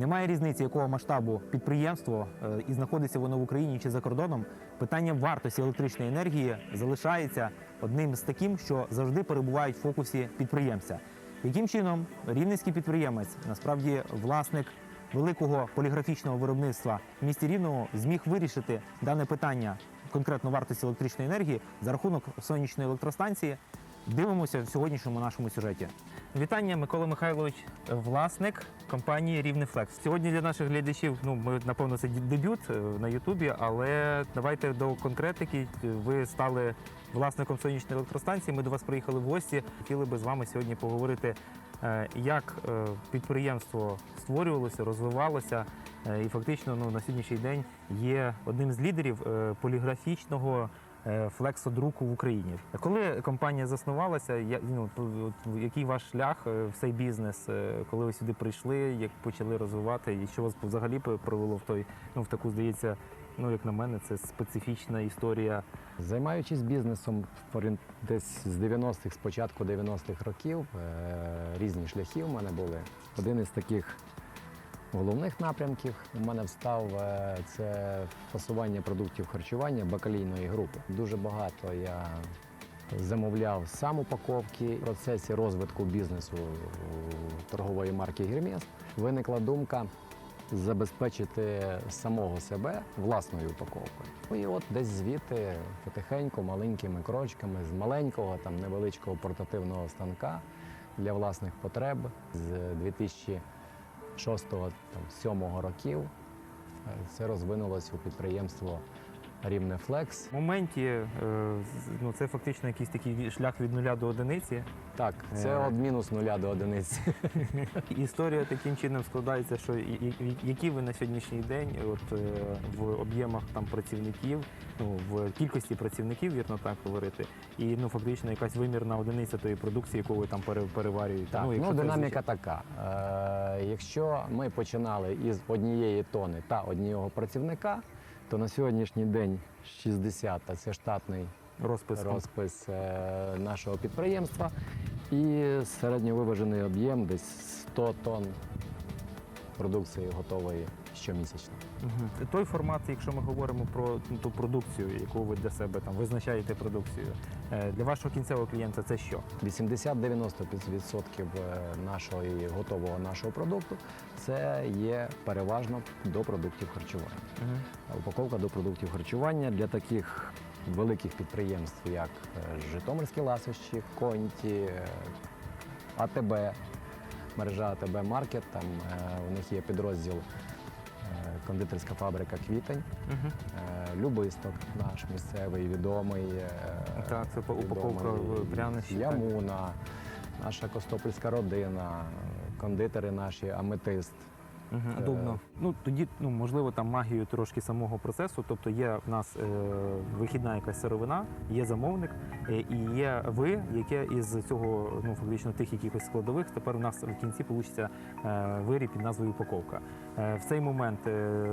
Немає різниці, якого масштабу підприємство е, і знаходиться воно в Україні чи за кордоном. Питання вартості електричної енергії залишається одним з таким, що завжди перебувають в фокусі підприємця. Яким чином рівненський підприємець, насправді власник великого поліграфічного виробництва в місті Рівному, зміг вирішити дане питання конкретно вартості електричної енергії за рахунок сонячної електростанції. Дивимося в сьогоднішньому нашому сюжеті. Вітання, Микола Михайлович, власник компанії Рівнефлекс. Сьогодні для наших глядачів, ну ми напевно це дебют е, на Ютубі, але давайте до конкретики. Ви стали власником сонячної електростанції. Ми до вас приїхали в гості. Хотіли би з вами сьогодні поговорити, е, як е, підприємство створювалося, розвивалося, і фактично ну, на сьогоднішній день є одним з лідерів поліграфічного флексодруку в Україні. Коли компанія заснувалася, ну, який ваш шлях е, в цей бізнес, е, коли ви сюди прийшли, як почали розвивати, і що вас взагалі привело в той, ну в таку здається, ну як на мене, це специфічна історія. Займаючись бізнесом десь з 90-х, з початку 90-х років, е, різні шляхи у мене були. Один із таких головних напрямків у мене встав е, це фасування продуктів харчування бакалійної групи. Дуже багато я замовляв сам упаковки. В процесі розвитку бізнесу торгової марки Гермес виникла думка забезпечити самого себе власною упаковкою. Ну І от десь звідти потихеньку, маленькими крочками, з маленького там невеличкого портативного станка для власних потреб з 2006-2007 років е, це розвинулося у підприємство Рівнефлекс. В моменті е, ну, це фактично якийсь такий шлях від нуля до одиниці. Так, це Е. від мінус нуля до одиниці. Історія таким чином складається, що які ви на сьогоднішній день, от е, в об'ємах там працівників, ну в кількості працівників, вірно так говорити, і ну фактично якась вимірна одиниця тої продукції, яку ви там пере- переварюєте. Так, ну, це динаміка така. Е, якщо ми починали із однієї тони та одного працівника, то на сьогоднішній день 60, а це штатний розпис. розпис е, нашого підприємства, і середньовиважений об'єм десь 100 тонн продукції готової щомісячно. Мгм. Той формат, якщо ми говоримо про ну, ту продукцію, яку ви для себе там визначаєте продукцію, е, для вашого кінцевого клієнта це що? 80-90% нашого і готового нашого продукту це є переважно до продуктів харчування. Упаковка до продуктів харчування для таких великих підприємств, як е, Житомирські ласощі, Конті, е, АТБ, мережа АТБ Маркет. Там е, у них є підрозділ е, кондитерська фабрика Квітень, угу. Любисток наш місцевий, відомий. Так, це упаковка відомий, прянощі. Ямуна, наша Костопольська родина, кондитери наші, аметист. Е, Ну тоді, ну можливо, там магію трошки самого процесу. Тобто є в нас е, вихідна якась сировина, є замовник, е, і є ви, яке із цього ну фактично тих якихось складових. Тепер у нас в кінці вийде виріб під назвою упаковка. Е, в цей момент е,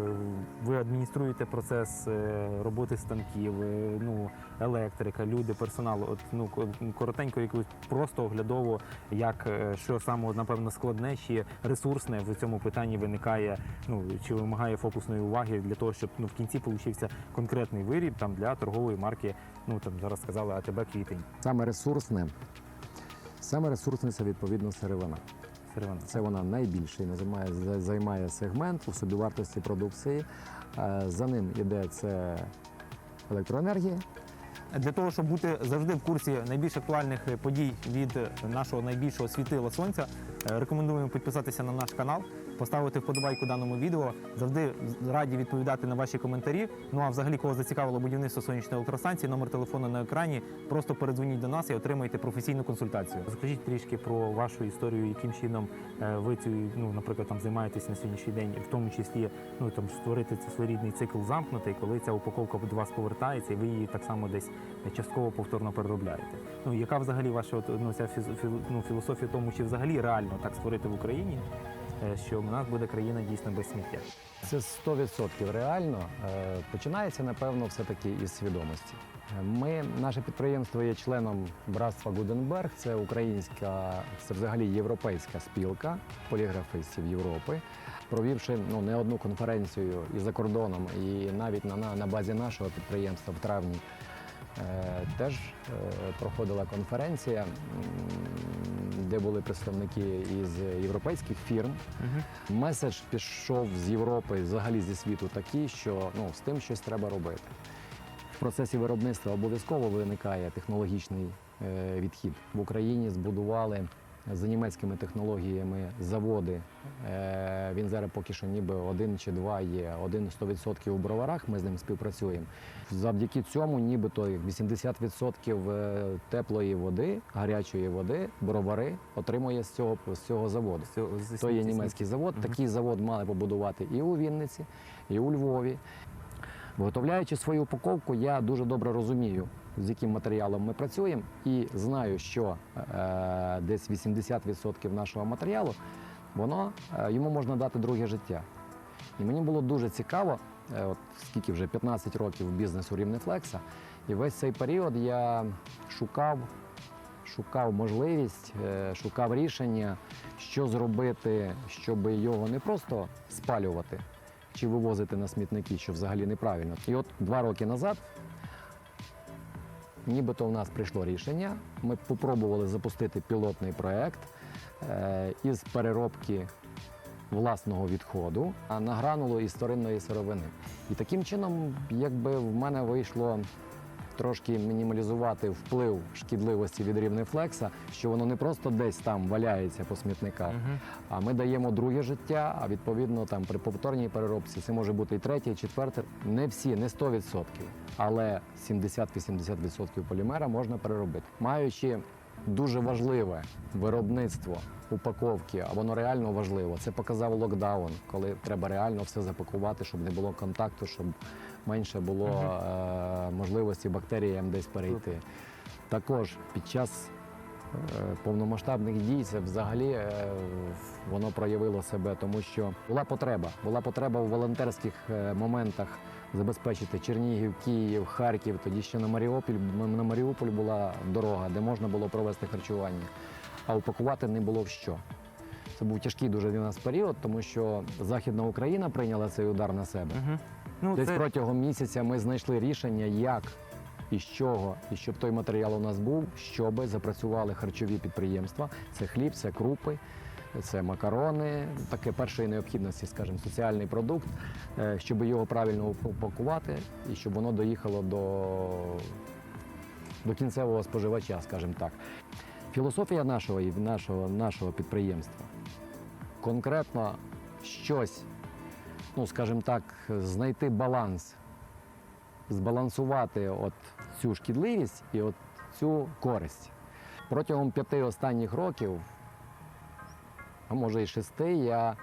ви адмініструєте процес е, роботи станків, е, ну електрика, люди, персонал. От ну коротенько, якусь просто оглядово, як е, що саме напевно складне чи ресурсне в цьому питанні виникає, ну чи вимагає фокусної уваги для того, щоб ну в кінці получився конкретний виріб там для торгової марки. Ну там зараз сказали АТБ квітень. Саме ресурсне, саме ресурсне це відповідно сировина. Сировина. Це вона найбільший займає, займає сегмент у собівартості продукції. Е, За ним іде це електроенергія. Для того, щоб бути завжди в курсі найбільш актуальних подій від нашого найбільшого світила сонця, е, рекомендуємо підписатися на наш канал, поставити вподобайку даному відео. Завжди раді відповідати на ваші коментарі. Ну а взагалі, кого зацікавило будівництво сонячної електростанції, номер телефону на екрані. Просто передзвоніть до нас і отримайте професійну консультацію. Розкажіть трішки про вашу історію, яким чином е, ви цю, ну, наприклад, там займаєтесь на сьогоднішній день, в тому числі ну там створити цей своєрідний цикл замкнутий, коли ця упаковка до вас повертається, і ви її так само десь частково повторно переробляєте. Ну яка взагалі ваша от, ну, ця фіз, ну, філософія тому, чи взагалі реально так створити в Україні, що в нас буде країна дійсно без сміття? Це 100% реально. Е, Починається, напевно, все-таки із свідомості. Е, Ми, наше підприємство є членом братства Гуденберг. Це українська, це взагалі європейська спілка поліграфистів Європи. провівши ну, не одну конференцію і за кордоном, і навіть на, на, базі нашого підприємства в травні е, теж е, проходила конференція, де були представники із європейських фірм. Меседж пішов з Європи, взагалі зі світу такий, що ну, з тим щось треба робити. В процесі виробництва обов'язково виникає технологічний е, відхід. В Україні збудували за німецькими технологіями заводи. Е, він зараз поки що ніби один чи два є. Один 100% у броварах, ми з ним співпрацюємо. Завдяки цьому, нібито 80% е, теплої води, гарячої води, бровари отримує з цього, з цього заводу. То є німецький завод. Мгм. Такий завод мали побудувати і у Вінниці, і у Львові. Виготовляючи свою упаковку, я дуже добре розумію, з яким матеріалом ми працюємо, і знаю, що е, десь 80% нашого матеріалу воно е, йому можна дати друге життя. І мені було дуже цікаво, е, от скільки вже 15 років бізнесу Рівнефлекса, і весь цей період я шукав, шукав можливість, е, шукав рішення, що зробити, щоб його не просто спалювати чи вивозити на смітники, що взагалі неправильно. І от два роки назад. Нібито в нас прийшло рішення. Ми спробували запустити пілотний проект е, із переробки власного відходу а на гранулу із вторинної сировини. І таким чином, якби в мене вийшло трошки мінімалізувати вплив шкідливості від рівнефлекса, що воно не просто десь там валяється по смітниках, угу. а ми даємо друге життя, а відповідно там при повторній переробці це може бути і третє, і четверте. Не всі, не 100%, але 70-80% полімера можна переробити. Маючи дуже важливе виробництво упаковки, а воно реально важливо. Це показав локдаун, коли треба реально все запакувати, щоб не було контакту, щоб менше було е- можливості бактеріям десь перейти. Також під час е, повномасштабних дій це взагалі е, воно проявило себе, тому що була потреба. Була потреба у волонтерських е, моментах забезпечити Чернігів, Київ, Харків. Тоді ще на Маріуполь на Маріуполь була дорога, де можна було провести харчування, а упакувати не було в що. Це був тяжкий дуже для нас період, тому що Західна Україна прийняла цей удар на себе. Мгм. Ну, Десь це... протягом місяця ми знайшли рішення, як і з чого, і щоб той матеріал у нас був, щоб запрацювали харчові підприємства. Це хліб, це крупи, це макарони, таке першої необхідності, скажімо, соціальний продукт, е, щоб його правильно упакувати і щоб воно доїхало до, до кінцевого споживача, скажімо так. Філософія нашого, і нашого, нашого підприємства конкретно щось ну, скажімо так, знайти баланс, збалансувати от цю шкідливість і от цю користь. Протягом п'яти останніх років, а може і шести, я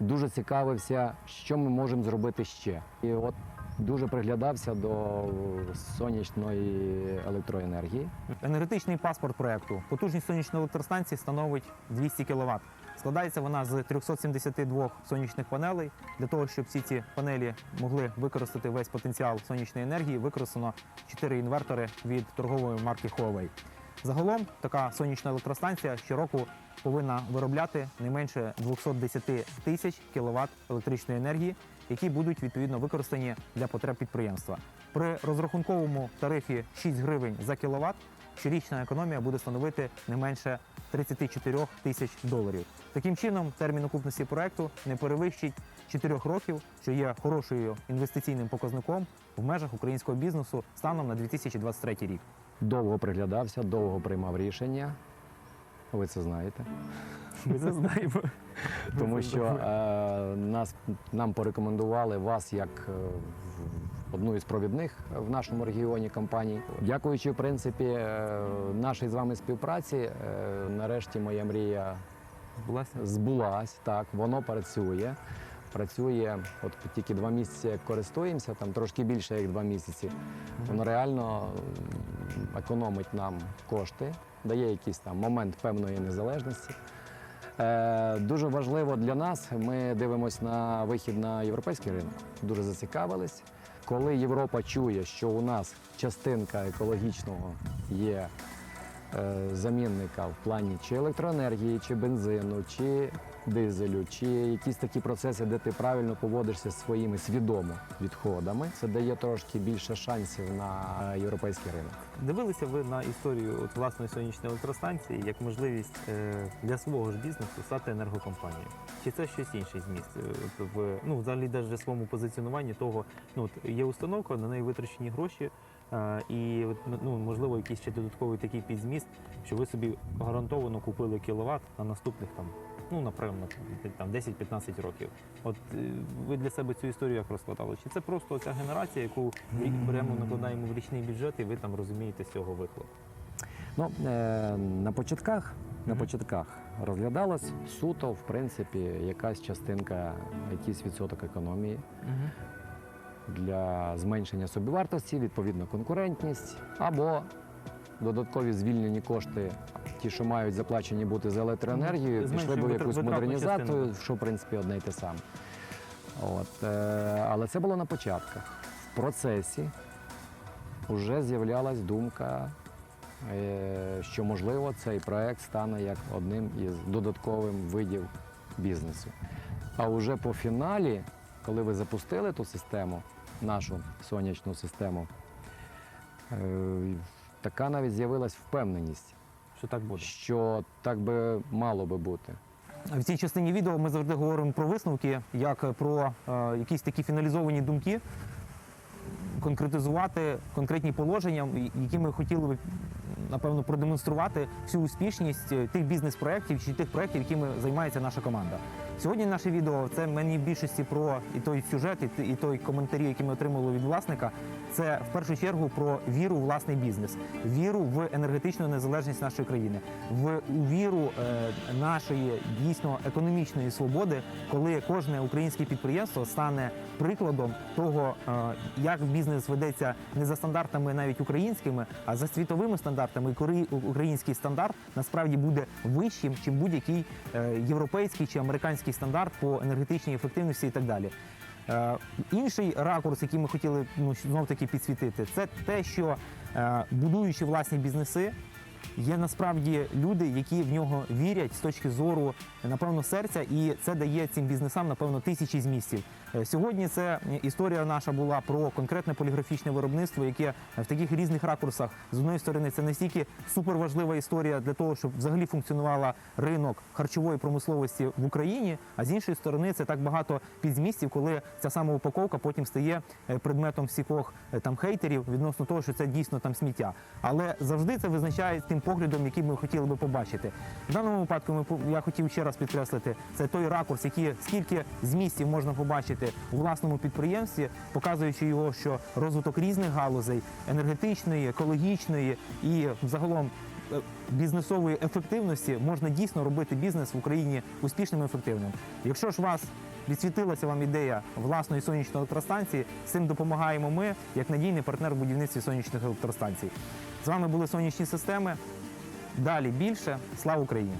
дуже цікавився, що ми можемо зробити ще. І от дуже приглядався до сонячної електроенергії. Енергетичний паспорт проекту. Потужність сонячної електростанції становить 200 кВт. Складається вона з 372 сонячних панелей. Для того, щоб всі ці панелі могли використати весь потенціал сонячної енергії, використано 4 інвертори від торгової марки Huawei. Загалом така сонячна електростанція щороку повинна виробляти не менше 210 тисяч кВт електричної енергії, які будуть відповідно використані для потреб підприємства. При розрахунковому тарифі 6 гривень за кіловат щорічна економія буде становити не менше 34 тисяч доларів. Таким чином, термін окупності проекту не перевищить 4 років, що є хорошою інвестиційним показником в межах українського бізнесу станом на 2023 рік. Довго приглядався, довго приймав рішення. Ви це знаєте. Ми це знаємо. Тому що е, нас нам порекомендували вас як е, одну із провідних в нашому регіоні компаній. Дякуючи, в принципі, е, нашій з вами співпраці, е, нарешті моя мрія Булася. збулась. Так, воно працює. Працює, от тільки два місяці як користуємося, там трошки більше як два місяці. Воно реально економить нам кошти, дає якийсь там момент певної незалежності. Е, дуже важливо для нас. Ми дивимося на вихід на європейський ринок. Дуже зацікавились. Коли Європа чує, що у нас частинка екологічного є е, замінника в плані чи електроенергії, чи бензину, чи дизелю, чи якісь такі процеси, де ти правильно поводишся зі своїми свідомо відходами. Це дає трошки більше шансів на європейський ринок. Дивилися ви на історію власної сонячної електростанції як можливість е, для свого ж бізнесу стати енергокомпанією? Чи це щось інше зміст е, от в ну взагалі навіть своєму позиціонуванні того, ну от є установка, на неї витрачені гроші, е, і ну можливо якийсь ще додатковий такий підзміст, що ви собі гарантовано купили кіловат на наступних там. Ну, напевно, там 10-15 років. От е, ви для себе цю історію як розкладали? Чи це просто ця генерація, яку рік беремо, накладаємо в річний бюджет, і ви там розумієте з цього вихлоп? Ну, е, на початках, на початках розглядалось суто, в принципі, якась частинка, якийсь відсоток економії для зменшення собівартості, відповідно конкурентність, або додаткові звільнені кошти, ті, що мають заплачені бути за електроенергію, пішли б в якусь модернізацію, що в принципі одне й те саме. От, е, але це було на початках. В процесі вже з'являлась думка, е, що можливо цей проект стане як одним із додаткових видів бізнесу. А вже по фіналі, коли ви запустили ту систему, нашу сонячну систему, е, така навіть з'явилась впевненість, Що так буде? що так би мало би бути. В цій частині відео ми завжди говоримо про висновки, як про е, якісь такі фіналізовані думки, конкретизувати конкретні положення, які ми хотіли би напевно продемонструвати всю успішність е, тих бізнес-проєктів чи тих проєктів, якими займається наша команда. Сьогодні наше відео це мені в більшості про і той сюжет, і, той коментарі, які ми отримали від власника. Це в першу чергу про віру в власний бізнес, віру в енергетичну незалежність нашої країни, в віру е, нашої дійсно економічної свободи, коли кожне українське підприємство стане прикладом того, е, як бізнес ведеться не за стандартами навіть українськими, а за світовими стандартами. І український стандарт насправді буде вищим, чим будь-який е, європейський чи американський стандарт по енергетичній ефективності і так далі. Е, Інший ракурс, який ми хотіли ну, знов таки підсвітити, це те, що е, будуючи власні бізнеси, є насправді люди, які в нього вірять з точки зору, напевно, серця, і це дає цим бізнесам, напевно, тисячі змістів. Е, Сьогодні це історія наша була про конкретне поліграфічне виробництво, яке в таких різних ракурсах з одної сторони це настільки суперважлива історія для того, щоб взагалі функціонувала ринок харчової промисловості в Україні. А з іншої сторони, це так багато підзмістів, коли ця сама упаковка потім стає е, предметом всіх е, там хейтерів відносно того, що це дійсно там сміття. Але завжди це визначає тим поглядом, який ми хотіли би побачити. В даному випадку ми я хотів ще раз підкреслити, це той ракурс, який скільки змістів можна побачити у власному підприємстві, показуючи його, що розвиток різних галузей енергетичної, екологічної і загалом е, бізнесової ефективності можна дійсно робити бізнес в Україні успішним і ефективним. Якщо ж вас відсвітилася вам ідея власної сонячної електростанції, з цим допомагаємо ми як надійний партнер в будівництві сонячних електростанцій. З вами були сонячні системи. Далі більше. Слава Україні!